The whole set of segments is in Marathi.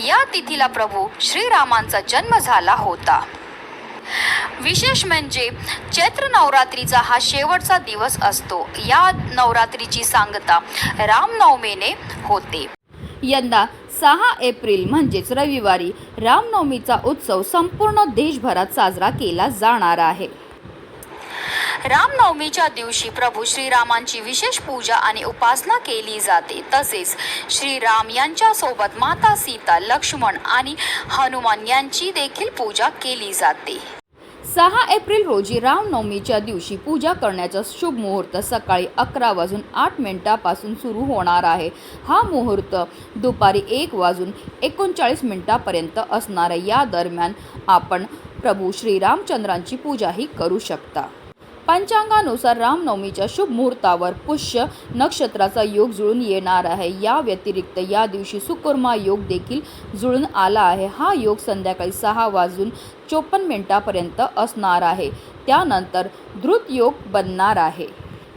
या तिथीला प्रभू श्रीरामांचा जन्म झाला होता. विशेष म्हणजे चैत्र नवरात्रीचा हा शेवटचा दिवस असतो. या नवरात्रीची सांगता रामनवमीने होते. यंदा सहा एप्रिल म्हणजेच रविवारी रामनवमीचा उत्सव संपूर्ण देशभरात साजरा केला जाणार आहे. रामनवमीच्या दिवशी प्रभू श्रीरामांची विशेष पूजा आणि उपासना केली जाते. तसेच श्रीराम यांच्यासोबत माता सीता लक्ष्मण आणि हनुमान यांची देखील पूजा केली जाते. सहा एप्रिल रोजी रामनवमीच्या दिवशी पूजा करण्याचा शुभ मुहूर्त सकाळी अकरा वाजून आठ मिनिटापासून सुरू होणार आहे. हा मुहूर्त दुपारी एक वाजून एकोणचाळीस मिनिटापर्यंत असणार आहे. या दरम्यान आपण प्रभू श्रीरामचंद्रांची पूजाही करू शकता. पंचांगानुसार रामनवमीच्या शुभ मुहूर्तावर पुष्य नक्षत्राचा योग जुळून येणार आहे. या व्यतिरिक्त या दिवशी सुकुर्मा योग देखील जुळून आला आहे. हा योग संध्याकाळी सहा वाजून चोपन्न मिनिटापर्यंत असणार आहे. त्यानंतर द्रुत योग बनणार आहे.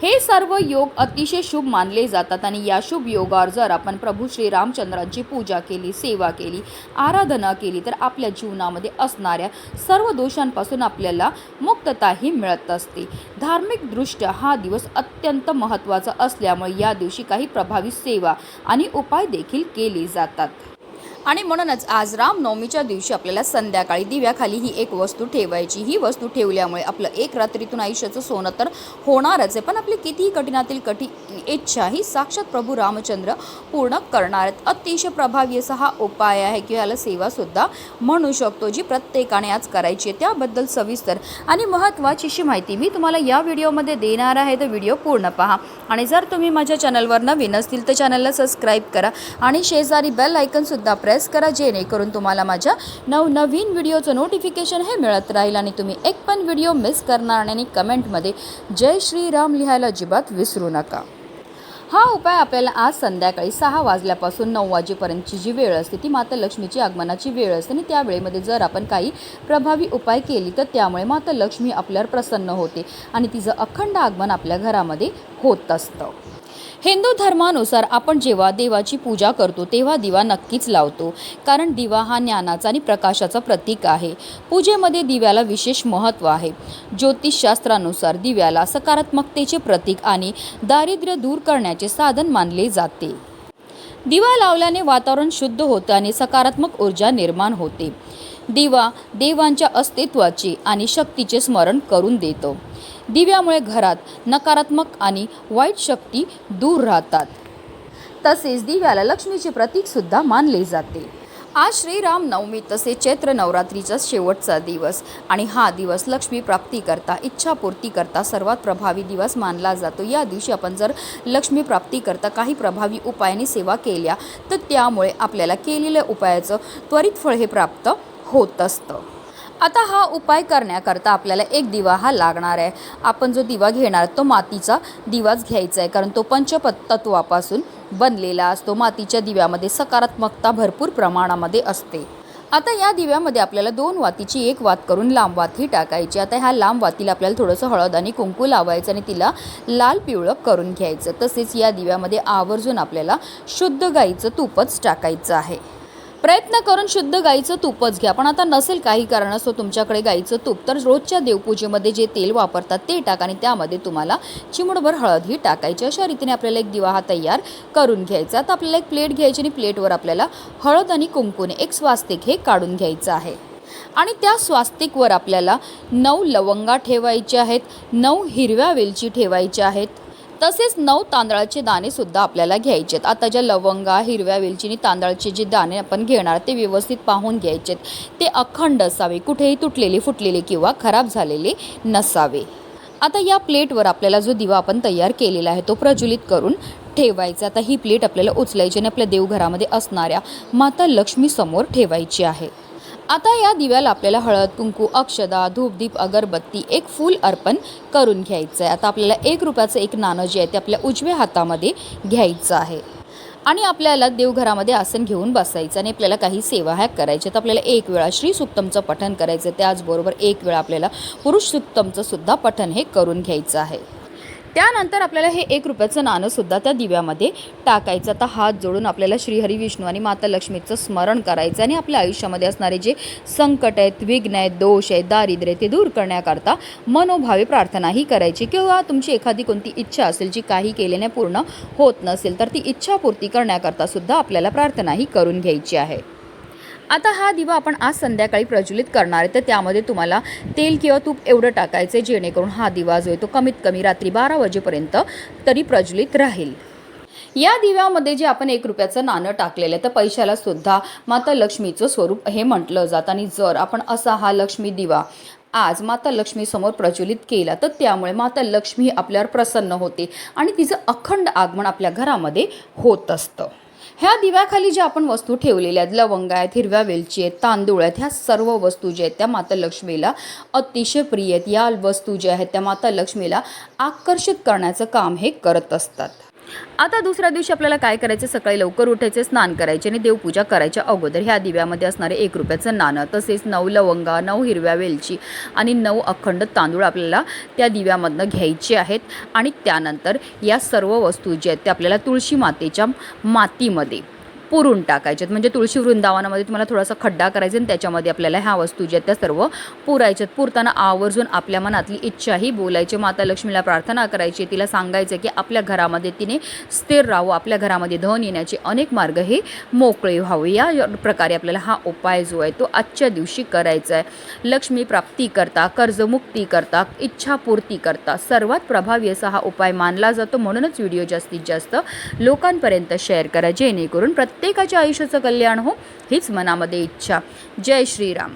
हे सर्व योग अतिशय शुभ मानले जातात आणि या शुभ योगावर जर आपण प्रभू श्रीरामचंद्रांची पूजा केली सेवा केली आराधना केली तर आपल्या जीवनामध्ये असणाऱ्या सर्व दोषांपासून आपल्याला मुक्तताही मिळत असते. धार्मिकदृष्ट्या हा दिवस अत्यंत महत्त्वाचा असल्यामुळे या दिवशी काही प्रभावी सेवा आणि उपाय देखील केले जातात. आणि म्हणूनच आज रामनवमीच्या दिवशी आपल्याला संध्याकाळी दिव्याखाली ही एक वस्तू ठेवायची. ही वस्तू ठेवल्यामुळे आपलं एक रात्रीतून आयुष्याचं सोनं तर होणारच आहे. पण आपली कितीही कठीणातील कठीण इच्छा ही साक्षात प्रभू रामचंद्र पूर्ण करणार आहेत. अतिशय प्रभावी असा हा उपाय आहे किंवा याला सेवासुद्धा म्हणू शकतो जी प्रत्येकाने आज करायची आहे. त्याबद्दल सविस्तर आणि महत्त्वाची अशी माहिती मी तुम्हाला या व्हिडिओमध्ये देणार आहे. तर व्हिडिओ पूर्ण पहा. आणि जर तुम्ही माझ्या चॅनलवर नवीन असतील तर चॅनलला सबस्क्राईब करा आणि शेजारी बेल आयकनसुद्धा प्रेस करा जेणेकरून तुम्हाला माझ्या नवनवीन व्हिडिओचं नोटिफिकेशन हे मिळत राहील आणि तुम्ही एक पण व्हिडिओ मिस करणार नाही आणि कमेंटमध्ये जय श्रीराम लिहायला अजिबात विसरू नका. हा उपाय आपल्याला आज संध्याकाळी सहा वाजल्यापासून नऊ वाजेपर्यंतची जी वेळ असते ती माता लक्ष्मीची आगमनाची वेळ असते आणि त्या वेळेमध्ये जर आपण काही प्रभावी उपाय केली तर त्यामुळे माता लक्ष्मी आपल्यावर प्रसन्न होते आणि तिचं अखंड आगमन आपल्या घरामध्ये होत असतं. हिंदू धर्मानुसार आपण जेव्हा देवाची पूजा करतो तेव्हा दिवा नक्कीच लावतो. कारण दिवा हा ज्ञानाचा आणि प्रकाशाचा प्रतीक आहे. पूजेमध्ये दिव्याला विशेष महत्त्व आहे. ज्योतिषशास्त्रानुसार दिव्याला सकारात्मकतेचे प्रतीक आणि दारिद्र्य दूर करण्याचे साधन मानले जाते. दिवा लावल्याने वातावरण शुद्ध होतं आणि सकारात्मक ऊर्जा निर्माण होते. दिवा देवांच्या अस्तित्वाचे आणि शक्तीचे स्मरण करून देतो. दिव्यामुळे घरात नकारात्मक आणि वाईट शक्ती दूर राहतात. तसेच दिव्याला लक्ष्मीचे प्रतीकसुद्धा मानले जाते. आज श्रीराम नवमी तसेच चैत्र नवरात्रीचा शेवटचा दिवस आणि हा दिवस लक्ष्मी प्राप्तीकरता इच्छापूर्तीकरता सर्वात प्रभावी दिवस मानला जातो. या दिवशी आपण जर लक्ष्मी प्राप्तीकरता काही प्रभावी उपायाने सेवा केल्या तर त्यामुळे आपल्याला केलेल्या उपायाचं त्वरित फळ हे प्राप्त होत असतं. आता हा उपाय करण्याकरता आपल्याला एक दिवा हा लागणार आहे. आपण जो दिवा घेणार तो मातीचा दिवाच घ्यायचा आहे कारण तो पंचपत तत्वापासून बनलेला असतो. मातीच्या दिव्यामध्ये सकारात्मकता भरपूर प्रमाणामध्ये असते. आता या दिव्यामध्ये आपल्याला दोन वातीची एक वात करून लांब वात ही टाकायची. आता ह्या लांब वातीला आपल्याला थोडंसं हळद आणि कुंकू लावायचं आणि तिला लाल पिवळं करून घ्यायचं. तसेच या दिव्यामध्ये आवर्जून आपल्याला शुद्ध गाईचं तूपच टाकायचं आहे. प्रयत्न करून शुद्ध गाईचं तूपच घ्या. पण आता नसेल काही कारण असो तुमच्याकडे गाईचं तूप तर रोजच्या देवपूजेमध्ये जे तेल वापरतात ते टाका आणि त्यामध्ये तुम्हाला चिमुडभर हळदही टाकायची. अशा रीतीने आपल्याला एक दिवा हा तयार करून घ्यायचा. आता आपल्याला एक प्लेट घ्यायची आणि प्लेटवर आपल्याला हळद आणि कुंकूने एक स्वास्तिक हे काढून घ्यायचं आहे. आणि त्या स्वास्तिकवर आपल्याला नऊ लवंगा ठेवायच्या आहेत नऊ हिरव्या वेलची ठेवायच्या आहेत तसेच नऊ तांदळाचे दाणे सुद्धा आपल्याला घ्यायचे आहेत आता ज्या लवंगा हिरव्या वेलचीनी तांदळाचे जे दाणे आपण घेणार ते व्यवस्थित पाहून घ्यायचे आहेत ते अखंड असावे कुठेही तुटलेले फुटलेले किंवा खराब झालेले नसावे. आता या प्लेटवर आपल्याला जो दिवा आपण तयार केलेला आहे तो प्रज्वलित करून ठेवायचा. आता ही प्लेट आपल्याला उचलायची आणि आपल्या देवघरामध्ये असणाऱ्या माता लक्ष्मीसमोर ठेवायची आहे. आता या दिव्याला आपल्याला हळद कुंकू अक्षदा धूपदीप अगरबत्ती एक फूल अर्पण करून घ्यायचं आहे आता आपल्याला एक रुपयाचं एक नाणं जे आहे ते आपल्या उजव्या हातामध्ये घ्यायचं आहे. आणि आपल्याला देवघरामध्ये आसन घेऊन बसायचं आणि आपल्याला काही सेवा ह्या करायच्या तर आपल्याला एक वेळा श्री सुक्तमचं पठण करायचं त्याचबरोबर एक वेळा आपल्याला पुरुष सुक्तमचं सुद्धा पठण हे करून घ्यायचं आहे. त्यानंतर आपल्याला हे एक रुपयाचं नाणंसुद्धा त्या दिव्यामध्ये टाकायचं. आता हात जोडून आपल्याला श्रीहरी विष्णू आणि माता लक्ष्मीचं स्मरण करायचं आणि आपल्या आयुष्यामध्ये असणारे जे संकट आहेत विघ्न आहेत दोष आहेत दारिद्र्य ते दूर करण्याकरता मनोभावे प्रार्थनाही करायची. किंवा तुमची एखादी कोणती इच्छा असेल जी काही केल्याने पूर्ण होत नसेल तर ती इच्छापूर्ती करण्याकरता सुद्धा आपल्याला प्रार्थनाही करून घ्यायची आहे. आता हा दिवा आपण आज संध्याकाळी प्रज्वलित करणार आहे. तर त्यामध्ये तुम्हाला तेल किंवा तूप एवढं टाकायचं आहे जेणेकरून हा दिवा जो आहे तो कमीत कमी रात्री बारा वाजेपर्यंत तरी प्रज्वलित राहील. या दिव्यामध्ये जे आपण एक रुपयाचं नाणं टाकलेलं आहे तर पैशाला सुद्धा माता लक्ष्मीचं स्वरूप हे म्हटलं जातं. आणि जर आपण असा हा लक्ष्मी दिवा आज माता लक्ष्मीसमोर प्रज्वलित केला तर त्यामुळे माता लक्ष्मी आपल्यावर प्रसन्न होते आणि तिचं अखंड आगमन आपल्या घरामध्ये होत असतं. ह्या दिव्याखाली ज्या आपण वस्तू ठेवलेल्या आहेत लवंग आहेत हिरव्या वेलची आहेत तांदूळ आहेत ह्या सर्व वस्तू ज्या आहेत त्या माता लक्ष्मीला अतिशय प्रिय आहेत. या वस्तू ज्या आहेत त्या माता लक्ष्मीला आकर्षित करण्याचं काम हे करत असतात. आता दुसऱ्या दिवशी आपल्याला काय करायचं? सकाळी लवकर उठायचे स्नान करायचे आणि देवपूजा करायच्या अगोदर ह्या दिव्यामध्ये असणारे एक रुपयाचं नाणं तसेच नऊ लवंगा नऊ हिरव्या वेलची आणि नऊ अखंड तांदूळ आपल्याला त्या दिव्यामधनं घ्यायचे आहेत. आणि त्यानंतर या सर्व वस्तू ज्या आहेत त्या आपल्याला तुळशी मातेच्या मातीमध्ये पुरून टाकायच्यात म्हणजे तुळशी वृंदावनामध्ये तुम्हाला थोडासा खड्डा करायचा आणि त्याच्यामध्ये आपल्याला ह्या वस्तू ज्या त्या सर्व पुरायच्यात पुरताना आवर्जून आपल्या मनातली इच्छाही बोलायची. माता लक्ष्मीला प्रार्थना करायची. तिला सांगायचं की आपल्या घरामध्ये तिने स्थिर राहावं. आपल्या घरामध्ये धन येण्याचे अनेक मार्ग हे मोकळे व्हावे. या प्रकारे आपल्याला हा उपाय जो आहे तो आजच्या दिवशी करायचा आहे. लक्ष्मी प्राप्ती करता कर्जमुक्ती करता इच्छापूर्ती करता सर्वात प्रभावी असा हा उपाय मानला जातो. म्हणूनच व्हिडिओ जास्तीत जास्त लोकांपर्यंत शेअर करा. जेणेकरून प्रत्येकाच्या आयुष्याचं कल्याण हो हीच मनामध्ये इच्छा. जय श्रीराम.